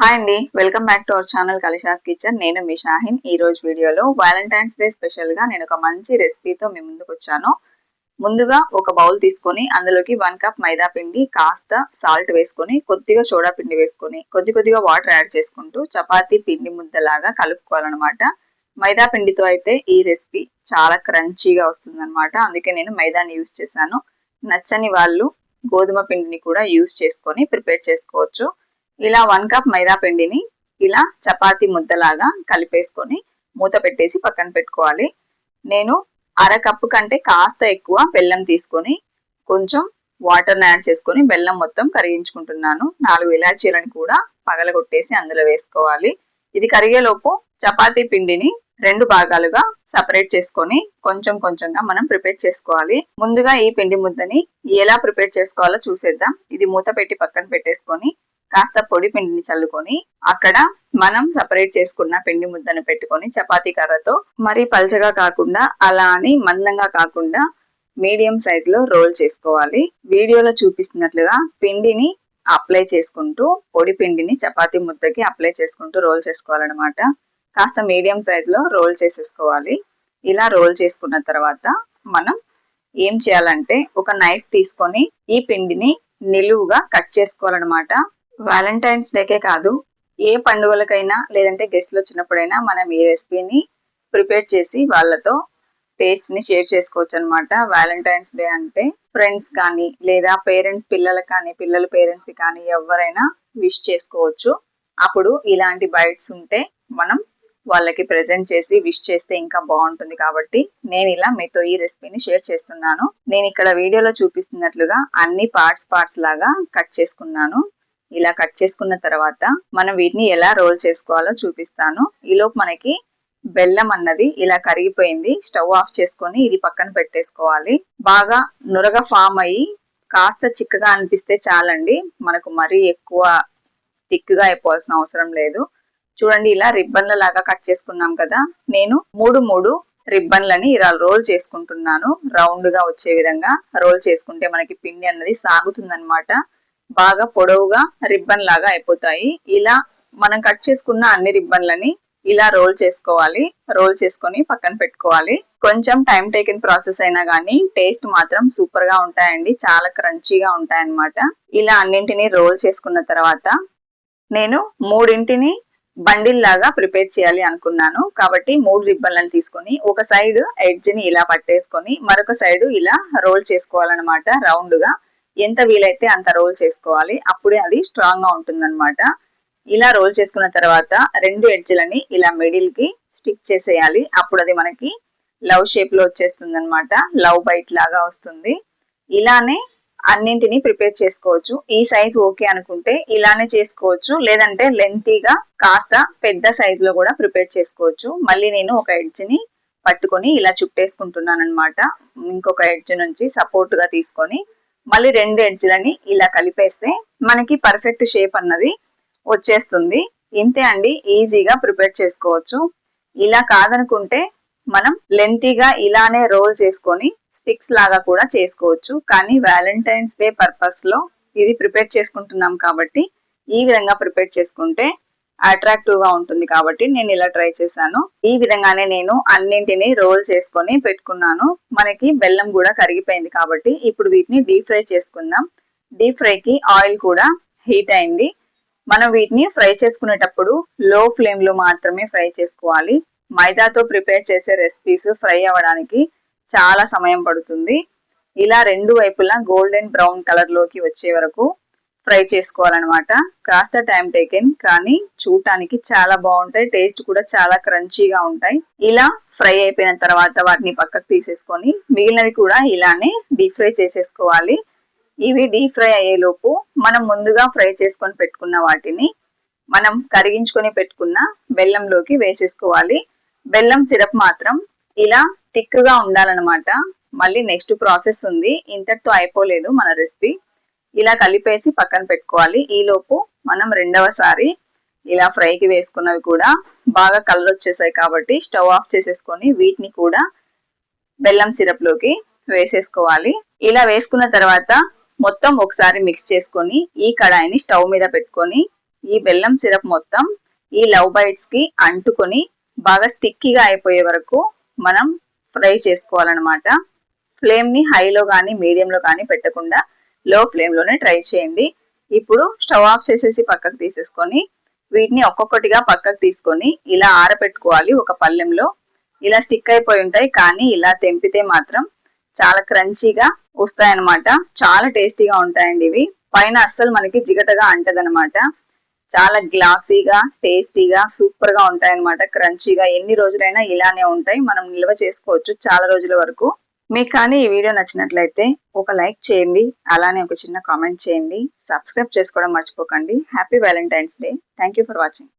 Hi అండి welcome back to our channel Kalisha's kitchen నేను మీ షాహిన్ ఈ రోజు వీడియోలో వ్యాలంటైన్స్ డే స్పెషల్గా నేను ఒక మంచి రెసిపీతో మీ ముందుకు వచ్చాను. ముందుగా ఒక బౌల్ తీసుకొని అందులోకి వన్ కప్ మైదా పిండి కాస్త సాల్ట్ వేసుకొని కొద్దిగా సోడా పిండి వేసుకొని కొద్ది కొద్దిగా వాటర్ యాడ్ చేసుకుంటూ చపాతీ పిండి ముద్దలాగా కలుపుకోవాలన్నమాట. మైదా పిండితో అయితే ఈ రెసిపీ చాలా క్రంచీగా వస్తుందన్నమాట. అందుకే నేను మైదాని యూజ్ చేశాను. నచ్చని వాళ్ళు గోధుమ పిండిని కూడా యూస్ చేసుకొని ప్రిపేర్ చేసుకోవచ్చు. ఇలా వన్ కప్ మైదా పిండిని ఇలా చపాతి ముద్దలాగా కలిపేసుకొని మూత పెట్టేసి పక్కన పెట్టుకోవాలి. నేను అర కప్పు కంటే కాస్త ఎక్కువ బెల్లం తీసుకొని కొంచెం వాటర్ని యాడ్ చేసుకొని బెల్లం మొత్తం కరిగించుకుంటున్నాను. నాలుగు ఇలాచీలను కూడా పగలగొట్టేసి అందులో వేసుకోవాలి. ఇది కరిగేలోపు చపాతీ పిండిని రెండు భాగాలుగా సపరేట్ చేసుకొని కొంచెం కొంచెంగా మనం ప్రిపేర్ చేసుకోవాలి. ముందుగా ఈ పిండి ముద్దని ఎలా ప్రిపేర్ చేసుకోవాలో చూసేద్దాం. ఇది మూత పెట్టి పక్కన పెట్టేసుకొని కాస్త పొడి పిండిని చల్లుకొని అక్కడ మనం సపరేట్ చేసుకున్న పిండి ముద్దను పెట్టుకొని చపాతీ కర్రతో మరీ పల్చగా కాకుండా అలా అని మందంగా కాకుండా మీడియం సైజ్లో రోల్ చేసుకోవాలి. వీడియోలో చూపిస్తున్నట్లుగా పిండిని అప్లై చేసుకుంటూ పొడి పిండిని చపాతీ ముద్దకి అప్లై చేసుకుంటూ రోల్ చేసుకోవాలన్నమాట. కాస్త మీడియం సైజ్లో రోల్ చేసేసుకోవాలి. ఇలా రోల్ చేసుకున్న తర్వాత మనం ఏం చేయాలంటే ఒక నైఫ్ తీసుకొని ఈ పిండిని నిలువుగా కట్ చేసుకోవాలన్నమాట. వ్యాలంటైన్స్ డేకే కాదు ఏ పండుగలకైనా లేదంటే గెస్ట్లు వచ్చినప్పుడైనా మనం ఈ రెసిపీని ప్రిపేర్ చేసి వాళ్ళతో టేస్ట్ని షేర్ చేసుకోవచ్చు అనమాట వ్యాలంటైన్స్ డే అంటే ఫ్రెండ్స్ కానీ లేదా పేరెంట్స్ పిల్లలకు కానీ పిల్లల పేరెంట్స్ కానీ ఎవరైనా విష్ చేసుకోవచ్చు. అప్పుడు ఇలాంటి బైట్స్ ఉంటే మనం వాళ్ళకి ప్రెజెంట్ చేసి విష్ చేస్తే ఇంకా బాగుంటుంది కాబట్టి నేను ఇలా మీతో ఈ రెసిపీని షేర్ చేస్తున్నాను. నేను ఇక్కడ వీడియోలో చూపిస్తున్నట్లుగా అన్ని పార్ట్స్ పార్ట్స్ లాగా కట్ చేసుకున్నాను. ఇలా కట్ చేసుకున్న తర్వాత మనం వీటిని ఎలా రోల్ చేసుకోవాలో చూపిస్తాను. ఈలోపు మనకి బెల్లం అన్నది ఇలా కరిగిపోయింది. స్టవ్ ఆఫ్ చేసుకొని ఇది పక్కన పెట్టేసుకోవాలి. బాగా నురగ ఫామ్ అయ్యి కాస్త చిక్కగా అనిపిస్తే చాలండి. మనకు మరీ ఎక్కువ థిక్గా అయిపోవాల్సిన అవసరం లేదు. చూడండి ఇలా రిబ్బన్ల లాగా కట్ చేసుకున్నాం కదా. నేను మూడు మూడు రిబ్బన్లని ఇలా రోల్ చేసుకుంటున్నాను. రౌండ్గా వచ్చే విధంగా రోల్ చేసుకుంటే మనకి పిండి అన్నది సాగుతుందనమాట బాగా పొడవుగా రిబ్బన్ లాగా అయిపోతాయి. ఇలా మనం కట్ చేసుకున్న అన్ని రిబ్బన్లని ఇలా రోల్ చేసుకోవాలి. రోల్ చేసుకొని పక్కన పెట్టుకోవాలి. కొంచెం టైం టేకిన్ ప్రాసెస్ అయినా కానీ టేస్ట్ మాత్రం సూపర్గా ఉంటాయండి. చాలా క్రంచీగా ఉంటాయన్నమాట. ఇలా అన్నింటిని రోల్ చేసుకున్న తర్వాత నేను మూడింటిని బండిల్ లాగా ప్రిపేర్ చేయాలి అనుకున్నాను. కాబట్టి మూడు రిబ్బన్లను తీసుకొని ఒక సైడ్ ఎడ్జ్ని ఇలా పట్టేసుకొని మరొక సైడ్ ఇలా రోల్ చేసుకోవాలన్నమాట రౌండ్గా ఎంత వీలైతే అంత రోల్ చేసుకోవాలి. అప్పుడే అది స్ట్రాంగ్గా ఉంటుందన్నమాట. ఇలా రోల్ చేసుకున్న తర్వాత రెండు ఎడ్జ్లని ఇలా మిడిల్కి స్టిక్ చేసేయాలి. అప్పుడు అది మనకి లవ్ షేప్లో వచ్చేస్తుంది అనమాట లవ్ బైట్ లాగా వస్తుంది. ఇలానే అన్నింటినీ ప్రిపేర్ చేసుకోవచ్చు. ఈ సైజ్ ఓకే అనుకుంటే ఇలానే చేసుకోవచ్చు. లేదంటే లెంతీగా కాస్త పెద్ద సైజ్లో కూడా ప్రిపేర్ చేసుకోవచ్చు. మళ్ళీ నేను ఒక ఎడ్జ్ని పట్టుకొని ఇలా చుట్టేసుకుంటున్నాను అనమాట ఇంకొక ఎడ్జ్ నుంచి సపోర్ట్గా తీసుకొని మళ్ళీ రెండు ఎడ్జ్లని ఇలా కలిపేస్తే మనకి పర్ఫెక్ట్ షేప్ అన్నది వచ్చేస్తుంది. ఇంతే అండి ఈజీగా ప్రిపేర్ చేసుకోవచ్చు. ఇలా కాదనుకుంటే మనం లెంతీగా ఇలానే రోల్ చేసుకొని స్టిక్స్ లాగా కూడా చేసుకోవచ్చు. కానీ వ్యాలంటైన్స్ డే పర్పస్లో ఇది ప్రిపేర్ చేసుకుంటున్నాం కాబట్టి ఈ విధంగా ప్రిపేర్ చేసుకుంటే అట్రాక్టివ్గా ఉంటుంది కాబట్టి నేను ఇలా ట్రై చేశాను. ఈ విధంగానే నేను అన్నింటిని రోల్ చేసుకొని పెట్టుకున్నాను. మనకి బెల్లం కూడా కరిగిపోయింది కాబట్టి ఇప్పుడు వీటిని డీప్ ఫ్రై చేసుకుందాం. డీప్ ఫ్రై కి ఆయిల్ కూడా హీట్ అయింది. మనం వీటిని ఫ్రై చేసుకునేటప్పుడు లో ఫ్లేమ్లో మాత్రమే ఫ్రై చేసుకోవాలి. మైదాతో ప్రిపేర్ చేసే రెసిపీస్ ఫ్రై అవ్వడానికి చాలా సమయం పడుతుంది. ఇలా రెండు వైపులా గోల్డెన్ బ్రౌన్ కలర్లోకి వచ్చే వరకు ఫ్రై చేసుకోవాలన్నమాట. కాస్త టైం టేకెన్ కానీ చూడటానికి చాలా బాగుంటాయి. టేస్ట్ కూడా చాలా క్రంచీగా ఉంటాయి. ఇలా ఫ్రై అయిపోయిన తర్వాత వాటిని పక్కకు తీసేసుకొని మిగిలినవి కూడా ఇలానే డీప్ ఫ్రై చేసేసుకోవాలి. ఇవి డీప్ ఫ్రై అయ్యేలోపు మనం ముందుగా ఫ్రై చేసుకొని పెట్టుకున్న వాటిని మనం కరిగించుకొని పెట్టుకున్న బెల్లంలోకి వేసేసుకోవాలి. బెల్లం సిరప్ మాత్రం ఇలా థిక్గా ఉండాలన్నమాట. మళ్ళీ నెక్స్ట్ ప్రాసెస్ ఉంది. ఇంతటితో అయిపోలేదు మన రెసిపీ ఇలా కలిపేసి పక్కన పెట్టుకోవాలి. ఈలోపు మనం రెండవసారి ఇలా ఫ్రైకి వేసుకున్నవి కూడా బాగా కలర్ వచ్చేసాయి కాబట్టి స్టవ్ ఆఫ్ చేసేసుకొని వీటిని కూడా బెల్లం సిరప్లోకి వేసేసుకోవాలి. ఇలా వేసుకున్న తర్వాత మొత్తం ఒకసారి మిక్స్ చేసుకొని ఈ కడాయిని స్టవ్ మీద పెట్టుకొని ఈ బెల్లం సిరప్ మొత్తం ఈ లవ్ బైట్స్కి అంటుకొని బాగా స్టిక్కీగా అయిపోయే వరకు మనం ఫ్రై చేసుకోవాలన్నమాట. ఫ్లేమ్ని హైలో కానీ మీడియంలో కానీ పెట్టకుండా లో ఫ్లేమ్లోనే ట్రై చేయండి. ఇప్పుడు స్టవ్ ఆఫ్ చేసేసి పక్కకు తీసేసుకొని వీటిని ఒక్కొక్కటిగా పక్కకు తీసుకొని ఇలా ఆరబెట్టుకోవాలి ఒక పళ్ళెంలో. ఇలా స్టిక్ అయిపోయి ఉంటాయి కానీ ఇలా తెంపితే మాత్రం చాలా క్రంచీగా వస్తాయన్నమాట. చాలా టేస్టీగా ఉంటాయండి ఇవి. పైన అస్సలు మనకి జిగటగా అంటదనమాట చాలా గ్లాసీగా టేస్టీగా సూపర్గా ఉంటాయన్నమాట. క్రంచీగా ఎన్ని రోజులైనా ఇలానే ఉంటాయి. మనం నిల్వ చేసుకోవచ్చు చాలా రోజుల వరకు. మీకు కానీ ఈ వీడియో నచ్చినట్లయితే ఒక లైక్ చేయండి అలానే ఒక చిన్న కామెంట్ చేయండి. సబ్స్క్రైబ్ చేసుకోవడం మర్చిపోకండి. Happy Valentine's day thank for watching